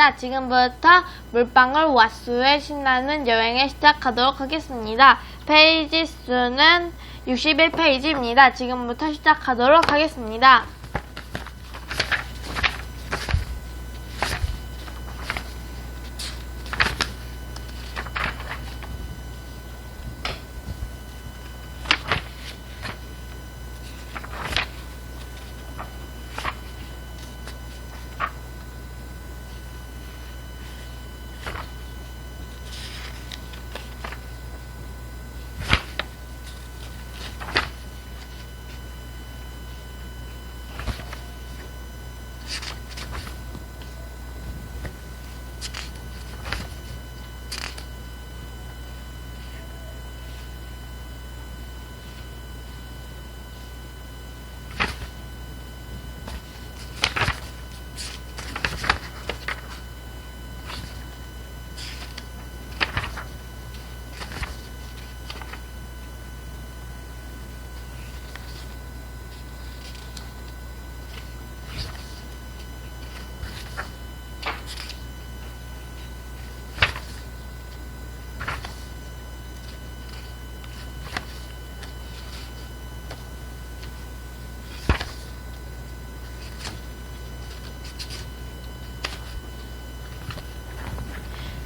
반갑습니다. 지금부터 물방울 왓수의 신나는 여행을 시작하도록 하겠습니다. 페이지 수는 61페이지입니다. 지금부터 시작하도록 하겠습니다.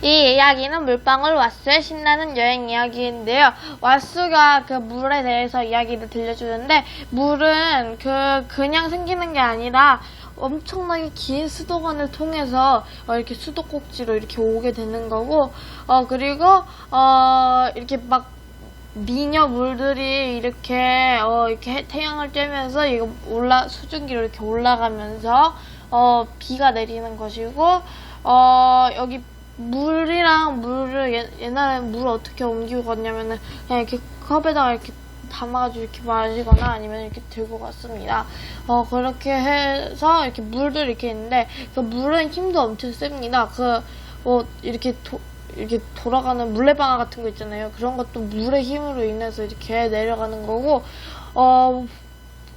이 이야기는 물방울 왓수의 신나는 여행 이야기인데요. 왓수가 그 물에 대해서 이야기를 들려주는데 물은 그 그냥 생기는 게 아니라 엄청나게 긴 수도관을 통해서 어, 이렇게 수도꼭지로 이렇게 오게 되는 거고 어 그리고 어 이렇게 막 미녀 물들이 이렇게 어 이렇게 태양을 쬐면서 이거 올라 수증기로 이렇게 올라가면서 어 비가 내리는 것이고 어 여기 물이랑 물을 옛, 옛날에 물을 어떻게 옮기고 갔냐면은 그냥 이렇게 컵에다가 이렇게 담아가지고 이렇게 마시거나 아니면 이렇게 들고 갔습니다. 어 그렇게 해서 이렇게 물들 이렇게 있는데 그 물은 힘도 엄청 셉니다. 그 뭐 이렇게 도, 이렇게 돌아가는 물레방아 같은 거 있잖아요. 그런 것도 물의 힘으로 인해서 이렇게 내려가는 거고, 어,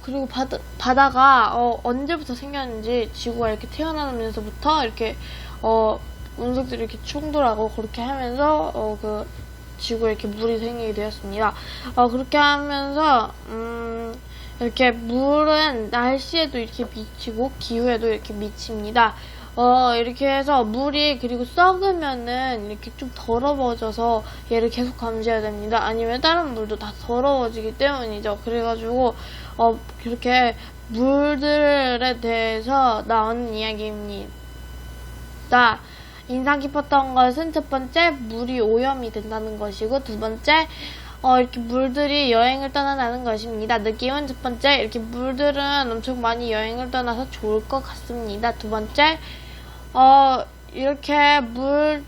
그리고 바다, 바다가, 어, 언제부터 생겼는지 지구가 이렇게 태어나면서부터 이렇게, 어, 운석들이 이렇게 충돌하고 그렇게 하면서, 어, 그, 지구에 이렇게 물이 생기게 되었습니다. 어, 그렇게 하면서, 음, 이렇게 물은 날씨에도 이렇게 미치고 기후에도 이렇게 미칩니다. 어, 이렇게 해서 물이 그리고 썩으면은 이렇게 좀 더러워져서 얘를 계속 감시해야 됩니다. 아니면 다른 물도 다 더러워지기 때문이죠. 그래가지고, 어, 그렇게 물들에 대해서 나오는 이야기입니다. 인상 깊었던 것은 첫 번째, 물이 오염이 된다는 것이고, 두 번째, 어, 이렇게 물들이 여행을 떠나는 것입니다. 느낌은 첫 번째, 이렇게 물들은 엄청 많이 여행을 떠나서 좋을 것 같습니다. 두 번째, 어, 이렇게 물,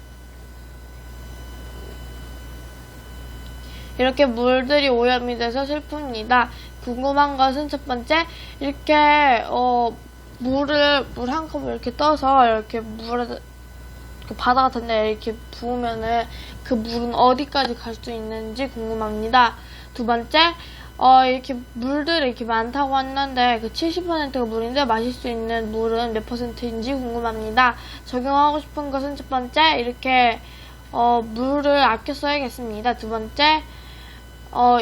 이렇게 물들이 오염이 돼서 슬픕니다. 궁금한 것은 첫 번째, 이렇게, 어, 물을, 물 한 컵을 이렇게 떠서 이렇게 물에, 그 바다 같은 데 이렇게 부으면은 그 물은 어디까지 갈 수 있는지 궁금합니다. 두 번째, 어, 이렇게 물들이 이렇게 많다고 했는데 그 70%가 물인데 마실 수 있는 물은 몇 퍼센트인지 궁금합니다. 적용하고 싶은 것은 첫 번째, 이렇게, 어, 물을 아껴 써야겠습니다. 두 번째, 어,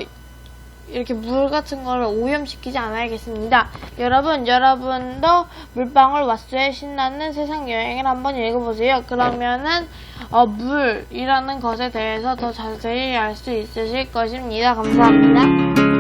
이렇게 물 같은 거를 오염시키지 않아야겠습니다. 여러분, 여러분도 물방울 왓수의 신나는 세상 여행을 한번 읽어보세요. 그러면은, 어, 물이라는 것에 대해서 더 자세히 알 수 있으실 것입니다. 감사합니다.